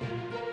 Thank you.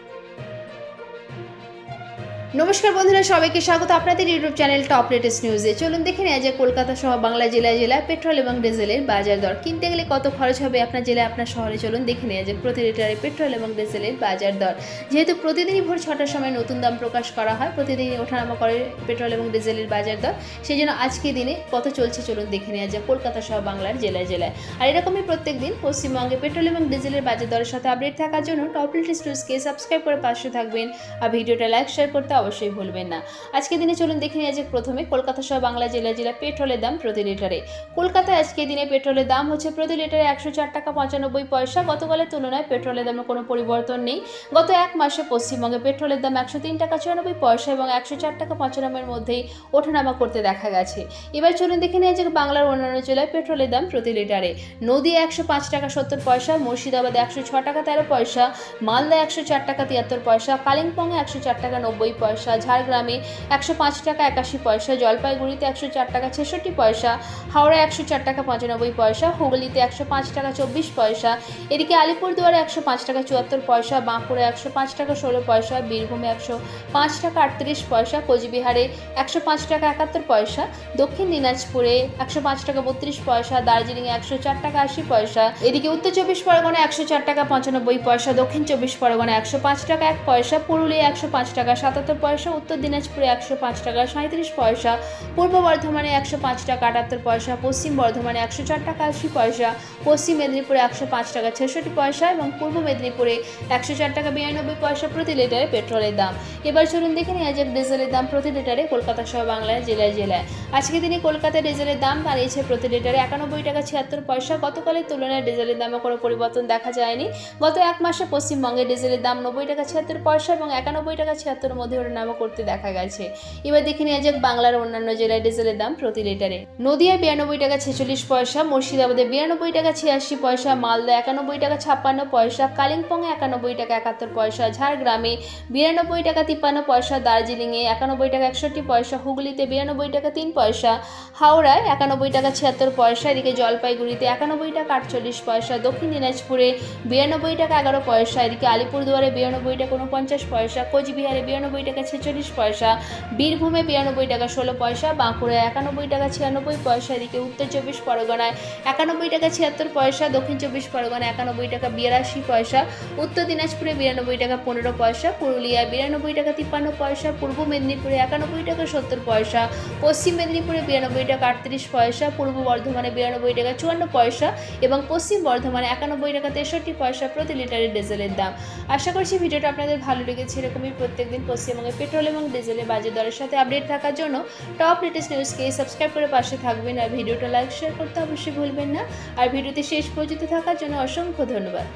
নমস্কার বন্ধুরা, সবাইকে স্বাগত আপনাদের ইউটিউব চ্যানেল টপ লেটেস্ট নিউজে। চলুন দেখে নেওয়া যায় কলকাতা সহ বাংলা জেলায় জেলায় পেট্রোল এবং ডিজেলের বাজার দর। কিনতে গেলে কত খরচ হবে আপনার জেলায় আপনার শহরে? চলুন দেখে নেওয়া যায় প্রতি লিটারে পেট্রোল এবং ডিজেলের বাজার দর। যেহেতু প্রতিদিনই ভোর ছটার সময় নতুন দাম প্রকাশ করা হয়, প্রতিদিনই ওঠানামা করে পেট্রোল এবং ডিজেলের বাজার দর। সেই জন্য আজকে দিনে কত চলছে, চলুন দেখে নেওয়া যায় কলকাতা সহ বাংলার জেলায় জেলায়। আর এরকমই প্রত্যেক দিন পশ্চিমবঙ্গে পেট্রোল এবং ডিজেলের বাজার দরের সাথে আপডেট থাকার জন্য টপ লেটেস্ট নিউজকে সাবস্ক্রাইব করে পাশে থাকবেন। আর ভিডিওটা লাইক শেয়ার করতে অবশ্যই ভুলবেন না। আজকে দিনে চলুন দেখে নিয়ে যাক প্রথমে কলকাতা সহ বাংলা জেলা জেলা পেট্রোলের দাম প্রতি লিটারে। কলকাতায় আজকে দিনে পেট্রোলের দাম হচ্ছে প্রতি লিটারে একশো চার টাকা পঁচানব্বই পয়সা। গতকালের তুলনায় পেট্রোলের দামে কোনো পরিবর্তন নেই। গত এক মাসে পশ্চিমবঙ্গে পেট্রোলের দাম একশো তিন টাকা চুরানব্বই পয়সা এবং একশো চার টাকা পঁচানব্বইয়ের মধ্যেই ওঠানামা করতে দেখা গেছে। এবার চলুন দেখে নিয়ে যাক বাংলার অন্যান্য জেলায় পেট্রোলের দাম প্রতি লিটারে। নদী একশো পাঁচ টাকা সত্তর পয়সা, মুর্শিদাবাদে একশো ছ টাকা তেরো পয়সা মালদা একশো চার টাকা তিয়াত্তর পয়সা, কালিম্পংয়ে একশো চার টাকা নব্বই পয়সা ঝাড়গ্রামে একশো পাঁচ টাকা একাশি পয়সা, জলপাইগুড়িতে একশো চার টাকা ছেষট্টি পয়সা হাওড়া একশো চার টাকা পঁচানব্বই পয়সা, হুগলিতে একশো পাঁচ টাকা চব্বিশ পয়সা, এদিকে আলিপুরদুয়ারে একশো পাঁচ টাকা চুয়াত্তর পয়সা বাঁকুড়া একশো পাঁচ টাকা ষোলো পয়সা, বীরভূমে একশো পাঁচ টাকা আটত্রিশ পয়সা, কোচবিহারে একশো পাঁচ টাকা একাত্তর পয়সা, দক্ষিণ দিনাজপুরে একশো পাঁচ টাকা বত্রিশ পয়সা, দার্জিলিংয়ে একশো চার টাকা আশি পয়সা, এদিকে উত্তর চব্বিশ পরগনা একশো চার টাকা পঁচানব্বই পয়সা, দক্ষিণ চব্বিশ পরগনা একশো পাঁচ টাকা এক পয়সা পুরুলিয়া একশো পাঁচ টাকা সাতাত্তর পয়সা, উত্তর দিনাজপুরে একশো পাঁচ টাকা সাঁত্রিশ পয়সা, পূর্ব বর্ধমানে একশো পাঁচ টাকা, আটাত্তর পয়সা, পশ্চিম বর্ধমানে একশো চার টাকা, আশি পয়সা, পশ্চিম মেদিনীপুরে একশো পাঁচ টাকা, ছেষট্টি পয়সা এবং পূর্ব মেদিনীপুরে একশো চার টাকা, বিরানব্বই পয়সা প্রতি লিটারে পেট্রোলের দাম। এবার চলুন দেখে নেওয়া যাক ডিজেলের দাম প্রতি লিটারে কলকাতা সহ বাংলায় জেলায় জেলায়। আজকে দিনে কলকাতায় ডিজেলের দাম দাঁড়িয়েছে প্রতি লিটারে একানব্বই টাকা, ছিয়াত্তর পয়সা। গতকালের তুলনায় ডিজেলের দামে কোনো পরিবর্তন দেখা যায়নি। গত এক মাসে পশ্চিমবঙ্গে ডিজেলের দাম নব্বই টাকা, ছিয়াত্তর পয়সা এবং একানব্বই টাকা, ছিয়াত্তর মধ্যে ওঠানামা করতে দেখা গেছে। এবার দেখে নেওয়া যাক বাংলার অন্যান্য জেলায় ডিজেলের দাম প্রতি লিটারে। নদিয়ায় বিরানব্বই টাকা ছেচল্লিশ পয়সা, মুর্শিদাবাদে বিরানব্বই টাকা ছিয়াশি পয়সা মালদা একানব্বই টাকা ছাপ্পান্ন পয়সা, কালিম্পংয়ে একানব্বই টাকা একাত্তর পয়সা, ঝাড়গ্রামে বিরানব্বই টাকা তিপ্পান্ন পয়সা, দার্জিলিংয়ে একানব্বই টাকা একষট্টি পয়সা, হুগলিতে বিরানব্বই টাকা তিন পয়সা, হাওড়ায় একানব্বই টাকা ছিয়াত্তর পয়সা, এদিকে জলপাইগুড়িতে একানব্বই টাকা আটচল্লিশ পয়সা, দক্ষিণ দিনাজপুরে বিরানব্বই টাকা এগারো পয়সা, এদিকে আলিপুরদুয়ারে বিরানব্বই টাকা উনপঞ্চাশ পয়সা, কোচবিহারে বিরানব্বই টাকা ছেচল্লিশ পয়সা। বীরভূমে বিরানব্বই টাকা ষোলো পয়সা, বাঁকুড়ায় একানব্বই টাকা ছিয়ানব্বই পয়সা, এদিকে উত্তর চব্বিশ পরগনায় একানব্বই টাকা ছিয়াত্তর পয়সা, দক্ষিণ চব্বিশ পরগনায় একানব্বই টাকা বিরাশি পয়সা, উত্তর দিনাজপুরে বিরানব্বই টাকা পনেরো পয়সা, পুরুলিয়ায় বিরানব্বই টাকা তিপ্পান্ন পয়সা, পূর্ব মেদিনীপুরে একানব্বই টাকা সত্তর পয়সা, পশ্চিম মেদিনীপুরে বিরানব্বই টাকা আটত্রিশ পয়সা, পূর্ব বর্ধমানে বিরানব্বই টাকা চুয়ান্ন পয়সা এবং পশ্চিম বর্ধমানে একানব্বই টাকা তেষট্টি পয়সা প্রতি লিটারের ডিজেলের দাম। আশা করছি ভিডিওটা আপনাদের ভালো লেগেছে, এরকমই প্রত্যেকদিন পশ্চিমবঙ্গে পেট্রোল এবং ডিজেলের বাজার দরের সাথে আপডেট থাকার জন্য টপ লেটেস্ট নিউজকে সাবস্ক্রাইব করে পাশে থাকবেন আর ভিডিওটা লাইক, শেয়ার করতে অবশ্যই ভুলবেন না। আর ভিডিওতে শেষ পর্যন্ত থাকার জন্য অসংখ্য ধন্যবাদ।